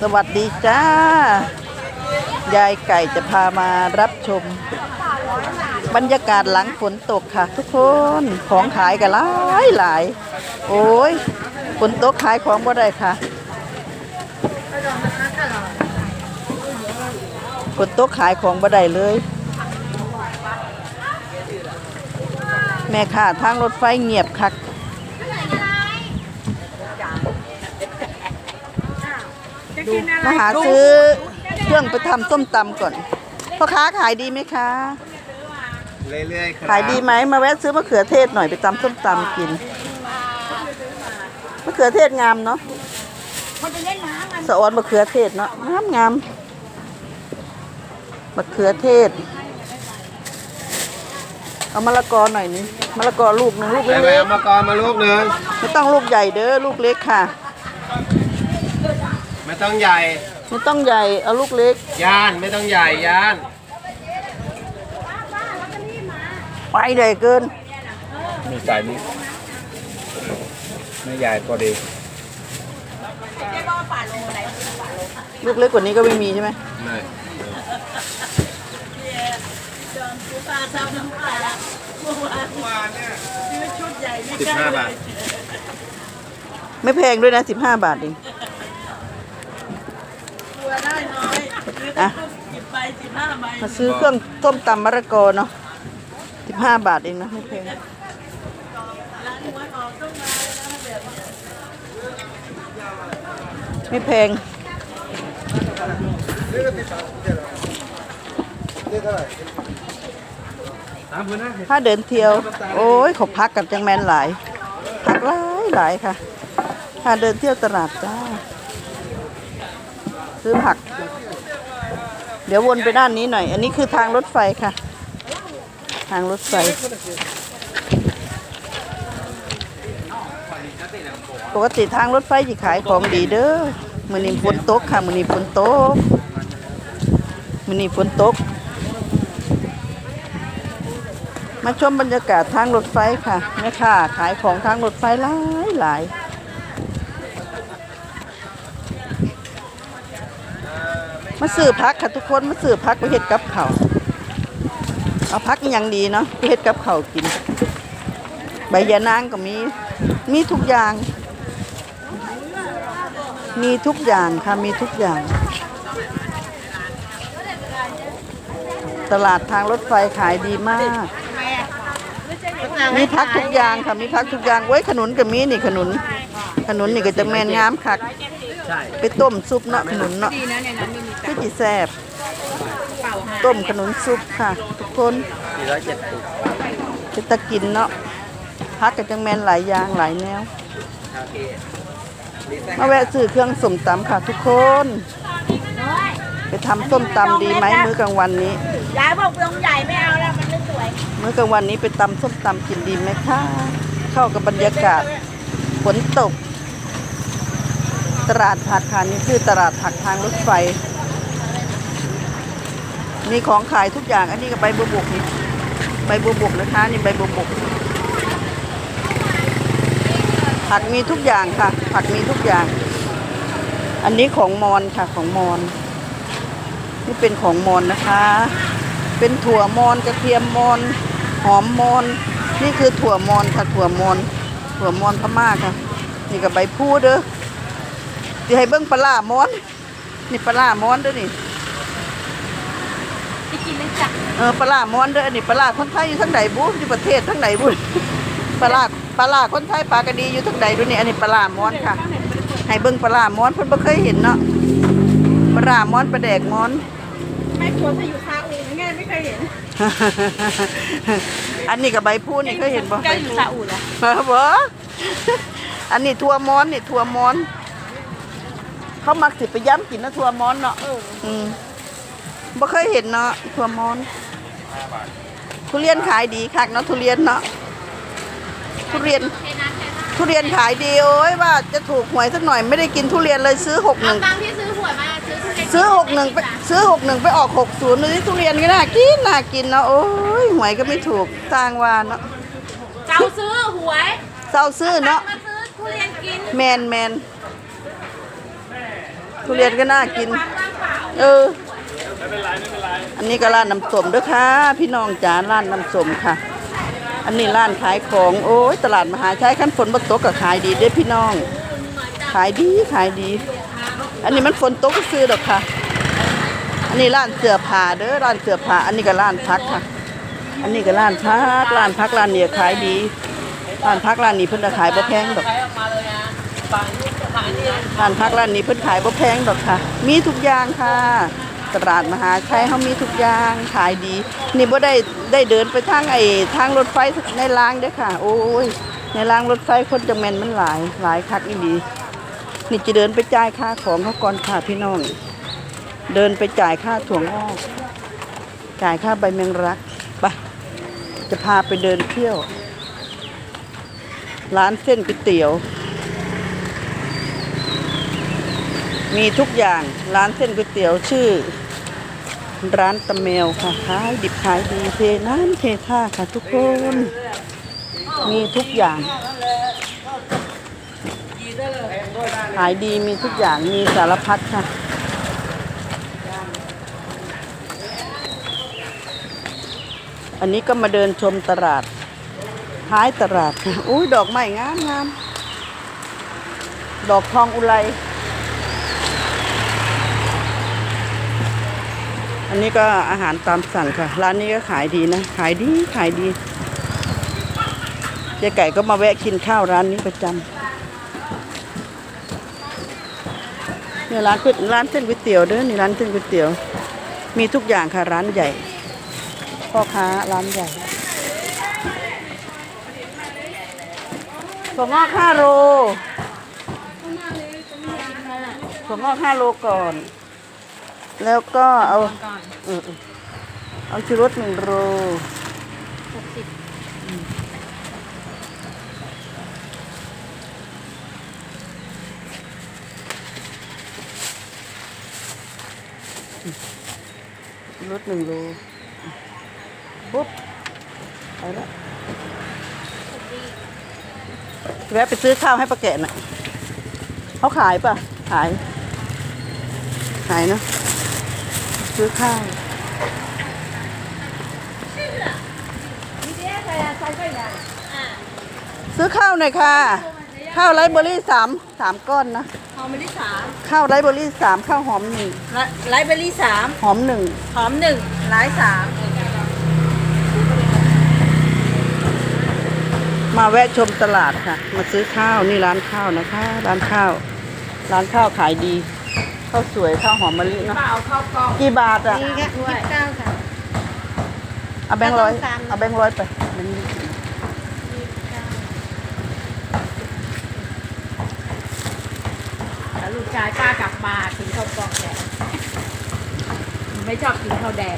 สวัสดีจ้า ยายไก่จะพามารับชม บรรยากาศหลังฝนตกค่ะ ทุกคนของขายกันหลายหลาย โอ้ยฝนตกขายของบ่ได้ค่ะฝนตกขายของบ่ได้เลย แม่ค่ะทางรถไฟเงียบคัก มาหาซื้อเครื่องไปทำส้มตำก่อนพ่อค้าขายดีไหมคะ เรื่อยๆครับขายดีไหมมาแวะซื้อมะเขือเทศหน่อยไปตำส้มตำกินมะเขือเทศงามเนาะสะออนมะเขือเทศเนาะงามงามมะเขือเทศ เอามะละกอหน่อยนึงมะละกอลูกหนึงลูกแล้วไปเล็กเอามากรมาลูกหนึ่งๆไม่ต้องลูกใหญ่เด้อลูกเล็กค่ะ ไม่ต้องใหญ่ ไม่ต้องใหญ่ เอาลูกเล็ก ย่านไม่ต้องใหญ่ย่าน ไปใหญ่เกิน มีสายนี้ไม่ใหญ่พอดีลูกเล็กกว่านี้ก็ไม่มีใช่ไหมไม่สิบห้าบาท ไม่แพงด้วยนะสิบห้าบาทเองอะ มาซื้อเครื่องต้มตำมะระกอเนาะสิบห้าบาทเองนะไม่แพงไม่แพงสามพันนะถ้าเดินเที่ยว โอ้ยเขาพักกันจังแมนหลาย พักหลายหลายค่ะ ถ้าเดินเที่ยวตลาดจ้าซื้อผัก เดี๋ยววนไปด้านนี้หน่อย อันนี้คือทางรถไฟค่ะ ทางรถไฟ ปกติทางรถไฟจะขายของดีเด้อมือนีฝนตกค่ะมือนีฝนตกมือนีฝนตก มาชมบรรยากาศทางรถไฟค่ะแม่ค่ะขายของทางรถไฟหลายหลาย มาซื้อพักค่ะทุกคนมาซื้อพักไปเฮ็ดกับเขาเอาพักย่างดีเนาะไปเฮ็ดกับเขากิน ใบยานางก็มี มีทุกอย่าง มีทุกอย่างค่ะมีทุกอย่าง ตลาดทางรถไฟขายดีมาก มีพักทุกอย่างค่ะมีพักทุกอย่างไว้ยขนุนกับมีนี่ขนุนขนุนนี่ก็จะแมนงามคัก ไปต้มซุปเนาะขนุนเนาะ อจีแซบต้มขนุนซุปค่ะ ทุกคนสี่ร้อยเจ็ดสิบเป็นตะกินเนาะพักกับจังแมนหลายอย่างหลายแนวโอเคมาแวะซื้อเครื่องส้มตำค่ะ ทุกคน ไปทำส้มตำดีไหมมื้อกลางวันนี้ยายบอกลงใหญ่ไม่เอาแล้วมันไม่สวย มื้อกลางวันนี้ไปตำส้มตำกินดีไหมคะเข้ากับบรรยากาศฝนตก ตลาดผักค่ะนี่คือตลาดผักทางรถไฟ มีของขายทุกอย่าง อันนี้ก็ใบบัวบกนี่ใบบัวบกนะคะนี่ใบบัวบก ผักมีทุกอย่างค่ะ ผักมีทุกอย่าง อันนี้ของมอนค่ะของมอนนี่เป็นของมอนนะคะ เป็นถั่วมอนกระเทียมมอนหอมมอนนี่คือถั่วมอนค่ะถั่วมอนถั่วมอนพม่าค่ะ นี่กับใบพูเด้อที่ให้เบิ้งปลาร้ามอน นี่ปลาร้ามอนเด้อนี่ กินเลยจ้ะเออปลาร้ามอนเด้ออันนี้ปลาร้าคนไทยอยู่ทั้งใดบุอยู่ประเทศทั้งใดบุปลาร้าปลาร้าคนไทยปลากระดีอยู่ทั้งใดดูนี่อันนี้ปลาร้ามอนค่ะให้เบิ้งปลาร้ามอนเพิ่นบ่เคยเห็นเนาะปลาร้ามอนปลาแดกมอนแม่ครัวจะอยู่ซาอุไงไม่เคยเห็น อันนี้กับใบพูนี่เคยเห็นบ่แกอยู่ซาอุเหรอเออบ่อันนี้ทัวมอนนี่ทัวมอน เขามักสิไปย้ำกินนะทัวมอนเนาะอืม บ่เคยเห็นเนาะทัวมอน ทุเรียนขายดีคักเนาะทุเรียนเนาะทุเรียน ทุเรียนขายดีโอ้ยว่าจะถูกหวยสักหน่อยไม่ได้กินทุเรียนเลยซื้อหกหนึ่งบางที่ซื้อหวยมาซื้อทุเรียนซื้อหกหนึ่งไปซื้อหกหนึ่งไปออกหกศูนย์นี่ทุเรียนก็น่ากินน่ากินเนาะโอ้ยหวยก็ไม่ถูกสร้างวานเนาะเจ้าซื้อหวยเศร้าซื้อเนาะ มาซื้อทุเรียนกินแมนแมนทุเรียนก็น่ากินเออ อันนี้ก็ร้านน้ำส้มด้วยค่ะ พี่น้องจ๋าร้านน้ำส้มค่ะ อันนี้ร้านขายของโอ้ยตลาดมหาชัยขั้นฝนบตกก็ขายดีด้อพี่น้อง ขายดีขายดี อันนี้มันฝนตกก็ซื้อดอกค่ะ อันนี้ร้านเสื้อผ้าเด้อร้านเสื้อผ้าอันนี้ก็ร้านพักค่ะ อันนี้ก็ร้านพักร้านพักร้านเนี่ยขายดีร้านพักร้านนี้เพิ่นจะขายบ่แพงดอกร้านพักร้านนี้เพิ่นขายบ่แพงดอกค่ะ มีทุกอย่างค่ะ ตลาดมหาชัยเฮามีทุกอย่างขายดี นี่บ่ได้ได้เดินไปทางไอ้ทางรถไฟในรางเด้อค่ะ โอ้ย ในรางรถไฟคนจังแมนมันหลายหลายคักอีหลีนี่จะเดินไปจ่ายค่าของเขาก่อนค่ะพี่น้องเดินไปจ่ายค่าถั่วงอกจ่ายค่าใบแมงรักไปจะพาไปเดินเที่ยว ร้านเส้นก๋วยเตี๋ยว มีทุกอย่างร้านเส้นก๋วยเตี๋ยวชื่อ ร้านตะเมวค่ะขายดิบขายดีเทน้ำเทท่าค่ะทุกคน มีทุกอย่างขายดีมีทุกอย่างมีสารพัดค่ะอันนี้ก็มาเดินชมตลาด ท้ายตลาดค่ะอุ้ยดอกไม้งามงาม ดอกทองอุไร อันนี้ก็อาหารตามสั่งค่ะ ร้านนี้ก็ขายดีนะ ขายดีขายดีเจ๊ไก่ก็มาแวะกินข้าวร้านนี้ประจำเนี่ยร้านก๋วยร้านเส้นก๋วยเตี๋ยวเด้อนี่ร้านเส้นก๋วยเตี๋ยว มีทุกอย่างค่ะร้านใหญ่พ่อค้าร้านใหญ่ถั่วงอกห้าโลถั่วงอกห้าโลก่อน แล้วก็เอาเออๆเอาชูรสหนึ่งโลอืมชูรสหนึ่งโลปุ๊บไปแล้วแวะไปซื้อข้าวให้ป้าแกะน่ะเขาขายป่ะขาย ขายเนอะ ซื้อข้าวซื้อข้าวหน่อยค่ะ ข้าวไรซ์เบอรี่สามสามก้อนนะหอมมะลิสามข้าวไรซ์เบอรี่สามข้าวหอมหนึ่งไลฟ์เบอร์รี่สามหอมหนึ่งหอมหนึ่งไลฟ์สามมาแวะชมตลาดค่ะ มาซื้อข้าวนี่ร้านข้าวนะคะ ร้านข้าว ร้านข้าวขายดี ข้าวสวยข้าวหอมมะลิเนาะป้าเอาข้าวกล้องกี่บาทอะนี่แค่ยี่สิบเก้าค่ะ เอาแบงค์ร้อยข้าวต้มตำเอาแบงค์ร้อยไปแบงค์ยี่สิบแล้วลูกชายป้ากลับมากินข้าวกล้องแดงไม่ชอบกินข้าวแดง